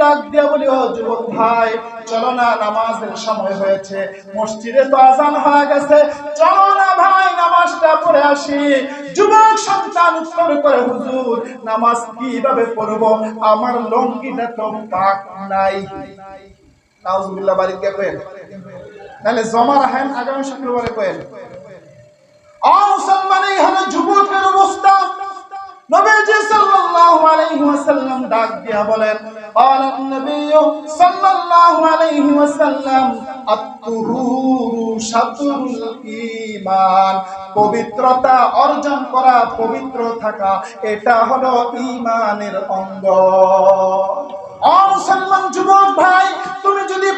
ডাক দিয়ে বলি, ও যুবক ভাই, চলো না, নামাজের সময় হয়েছে। মসজিদে তো আজান হয়ে গেছে। চলো না ভাই, নামাজটা পড়ে আসি। যুবক সন্তান উত্তর করে, হুজুর, নামাজ কীভাবে পড়ব? আমার লঙ্গিটা তো পাক নাই। নাউজুবিল্লাহ, বাড়ি কে কয়েন তাহলে জমা রাখেন আগামী শুক্রবারে মুসলমান, এই হলো যুবকের অবস্থা। নবীজি সাল্লাল্লাহু আলাইহি ওয়াসাল্লাম ডাক দিয়া বলেন قال النبي صلى الله عليه وسلم الطهور شطر الإيمان পবিত্রতা অর্জন করা পবিত্র থাকা এটা হলো ঈমানের অঙ্গ ও মুসলমান যুবক ভাই তুমি যদি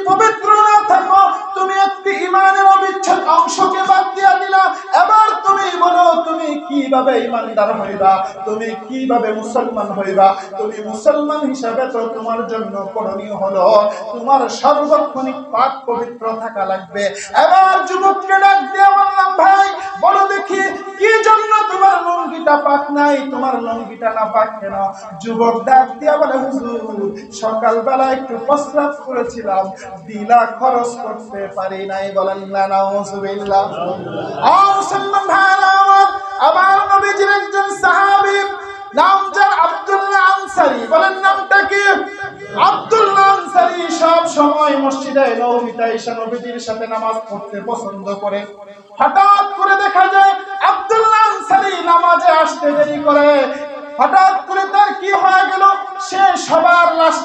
কীভাবে ইমানদার হইবা? তুমি কীভাবে মুসলমান হইবা? তুমি মুসলমান হিসাবে তো তোমার জন্য করণীয় হলো, তোমার সর্বক্ষণিক পাক পবিত্র থাকা লাগবে। এবার যুবককে ডাক দিয়ে বললাম, ভাই, বলো দেখি, কি জন্য তোমার লঙ্গিটা পাক নাই? তোমার লঙ্গিটা না পাক কেন? যুবক ডাক দিয়া বলে, হুজুর, সকালবেলা একটু প্রস্রাব করেছিলাম। দিলা খরচ করতে পারি নাই। বলেন, না নাউজুবিল্লাহ ও মুসলমান ভাইরা আমার আবার নবীজির একজন নাম যার আব্দুল্লাহ আনসারী। বলেন নামটা কি? আব্দুল্লাহ সব সময় মসজিদে নবমীতে ঈশা নবীজির সাথে নামাজ পড়তে পছন্দ করে। হঠাৎ করে দেখা যায় আব্দুল্লাহ আনসারী নামাজে আসতে দেরি করে। হঠাৎ করে তার কি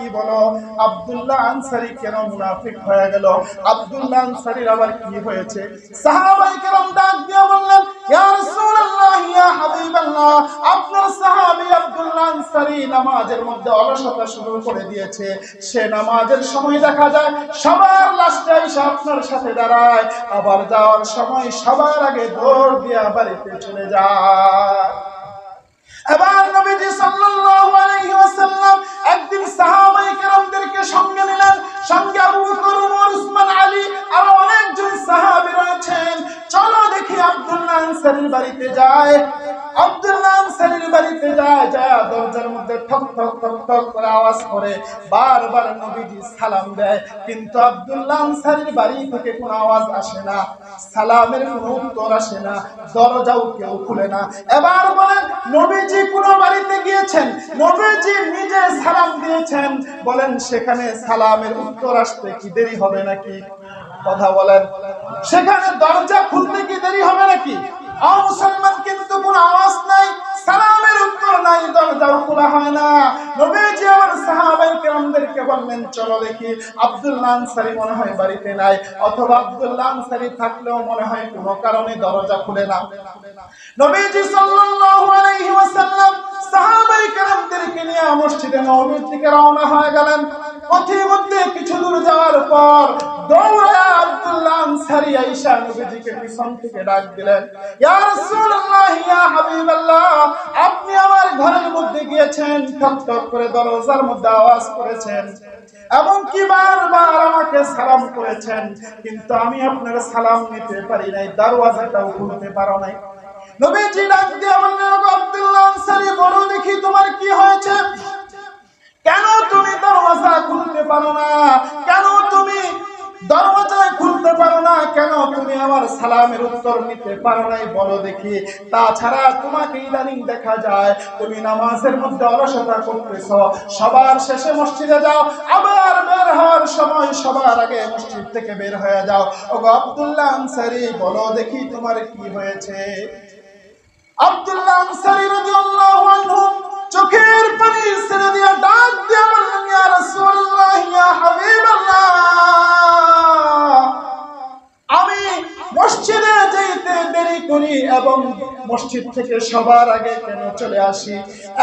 কি বলো? আব্দুল্লাহ আনসারী কেন মুনাফিক হয়ে গেল? আব্দুল্লাহ আনসারীর আবার কি হয়েছে? সাহাবায়ে কেরাম ডাক দিয়ে বললেন, ইয়া রাসূলুল্লাহ, ইয়া হাবিবাল্লাহ, আপনার সাহাবী আব্দুল্লাহ আনসারী নামাজের মধ্যে অলসতা শুরু করে দিয়েছে। সে নামাজের সময় দেখা যায়, সবার লাস্টে এসে আপনার সাথে দাঁড়ায়। আবার যাওয়ার সময় সবার আগে দৌড় দিয়ে বাড়িতে চলে যায়। এবার নবীজি সাল্লাল্লাহু আলাইহি ওয়াসাল্লাম বাড়িতে যায় আব্দুল্লাহ আনসারীর বাড়িতে যায় যায় দরজার মধ্যে ঠক ঠক ঠক ঠক করে আওয়াজ করে, বারবার নবীজি সালাম দেয়। কিন্তু বাড়ি থেকে কোনো আওয়াজ আসে না, সালামের কোনো উত্তর আসে না দরজাও কেউ খুলে না। এবার নবীজি বাড়িতে গিয়েছেন? নবীজি নিজে সালাম দিয়েছেন। বলেন, সেখানে সালামের উত্তর আসতে কি দেরি হবে নাকি? কথা বলেন। সেখানে দরজা খুলতে কি দেরি হবে নাকি? কিন্তু কোন আওয়াজ নাই, সালামের উত্তর নাই দরজাও খোলা হয় না। নবীজি আমার কেরামদেরকে বললেন, চলো দেখি আব্দুল্লাহ আনসারী মনে হয় বাড়িতে নাই, অথবা আব্দুল্লাহ আনসারী থাকলেও মনে হয় কোনো কারণে দরজা খুলে না। নবীজি সাল্লাল্লাহু আলাইহি ওয়াসাল্লাম সাহাবায়ে কেরামদেরকে নিয়ে মসজিদে নববীর দিকে রওনা হয়ে গেলেন। পথের মধ্যে কিছু দূর যাওয়ার পর আব্দুল্লাহ আনসারী আয়েশা নবীজিকে পিছন থেকে ডাক দিলেন, ইয়া রাসূলুল্লাহ, ইয়া হাবিবাল্লাহ, আপনি আমার ঘরের মধ্যে গিয়েছেন করে দরজার মধ্যে আওয়াজ করেছেন বারবার আমাকে সালাম করেছেন, কিন্তু আমি আপনার সালাম নিতে পারি নাই দরওয়াজাটাও খুলতে পারো নাই। নবীজি ডাক দিয়ে বললেন আব্দুল্লাহ আনসারী, বলো দেখি তোমার কি হয়েছে? কেন তুমি দরওয়াজা খুলতে পারো না? কেন তুমি দরওয়াজা খুলতে পারো না? কেন তুমি আমার সালামের উত্তর নিতে পারো নাই? বলো দেখি। তাছাড়া তোমাকে ইদানিং দেখা যায়, তুমি নামাজের মধ্যে অলসতা করতেছ। সবার শেষে মসজিদে যাও, আবার বের হওয়ার সময় সবার আগে মসজিদ থেকে বের হয়ে যাও। ওগো আব্দুল্লাহ আনসারী, বলো দেখি তোমার কি হয়েছে? আব্দুল্লাহ আনসারী রাদিয়াল্লাহু আনহু চোখের পানি ছেড়ে দিয়ে ডাক দিয়ে বললেন, ইয়া রাসূলুল্লাহ, ইয়া হাবিবাল্লাহ। আমি মসজিদে যেতে দেরি করি এবং মসজিদ থেকে সবার আগে কেন চলে আসি?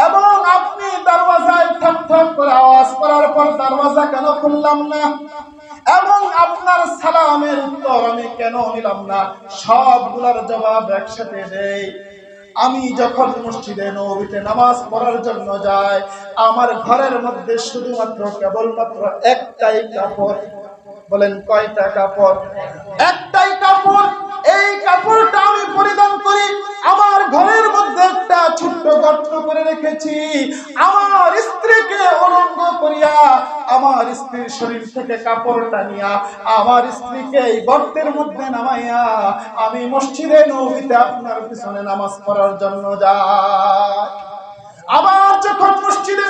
এবং আপনি দরওয়াজায় ঠক ঠক করে আওয়াজ করার পর দরওয়াজা কেন খুললাম না? এবং আপনার সালামের উত্তর আমি কেন নিলাম না? সবগুলার জবাব একসাথে দেই। আমি যখন মসজিদে নবীতে নামাজ পড়ার জন্য যাই, আমার ঘরের মধ্যে শুধুমাত্র কেবলমাত্র একটাই কাপড়। বলেন, কয়টা কাপড়? একটাই কাপড়। এই কাপড়টা আমি পরিধান করি। আমার ঘরের মধ্যে একটা ছোট্ট গর্ত করে রেখেছি। আমার স্ত্রীকে অলঙ্গ আমার স্ত্রীর শরীর থেকে কাপড় টানিয়া, আমার স্ত্রীকে এই গর্তের মধ্যে নামাইয়া আমি মসজিদে নবীতে আপনার পিছনে নামাজ পড়ার জন্য যা আবার যখন মসজিদে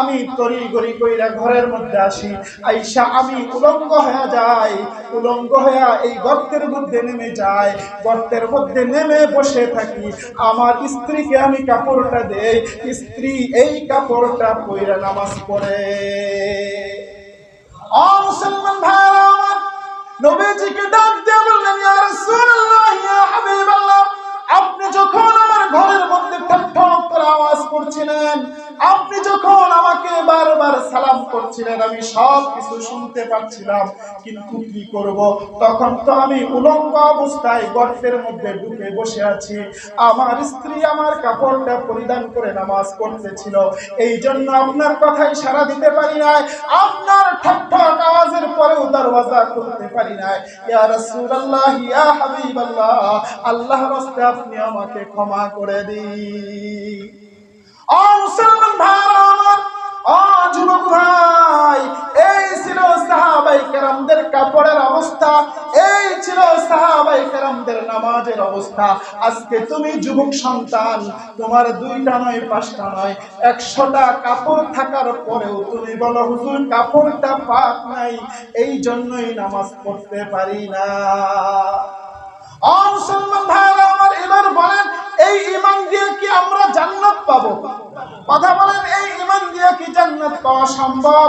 আমি তরি গড়ি কইরা ঘরের মধ্যে আসি। আইসা আমি উলঙ্গ হয়ে যাই। উলঙ্গ হয়ে এই গর্তের মধ্যে নেমে যাই। গর্তের মধ্যে নেমে বসে থাকি। আমার স্ত্রীকে আমি কাপড়টা দেই। স্ত্রী এই কাপড়টা পইরা নামাজ পড়ে। মুসলমান ভাইরা আমার নবীজিকে ডাক দিয়ে বললেন, ইয়া রাসূলুল্লাহ করছিলেন আমি সব কিছু শুনতে পাচ্ছিলাম, কিন্তু কি করব? তখন তো আমি উলঙ্গ অবস্থায় গর্তের মধ্যে ঢুকে বসে আছি। আমার স্ত্রী আমার কাপড়টা পরিধান করে নামাজ পড়তেছিল। এই জন্য আপনার কথাই সারা দিতে পারি নাই। আপনার ঠক ঠক আওয়াজের পরেও দরওয়াজা খুলতে পারি নাই। ইয়া রাসূলুল্লাহ, ইয়া হাবিবাল্লাহ, আল্লাহর রাস্তায় আপনি আমাকে ক্ষমা করে দিন। ও মুসলমান ও যুবক ভাই, এই কাপড়ের অবস্থা, এই ছিল নামাজের অবস্থা। আজকে তুমি যুবক সন্তান, তোমার দুইটা নয়, পাঁচটা নয়, একশোটা কাপড় থাকার পরেও তুমি বলো কাপড়টা পাক নাই, এই জন্যই নামাজ পড়তে পারি না। মুসলমান আমার এবার বলেন এই ইমান দিয়ে কি আমরা জান্নাত পাবো? কথা বলেন, এই ইমান দিয়ে কি জান্নাত পাওয়া সম্ভব?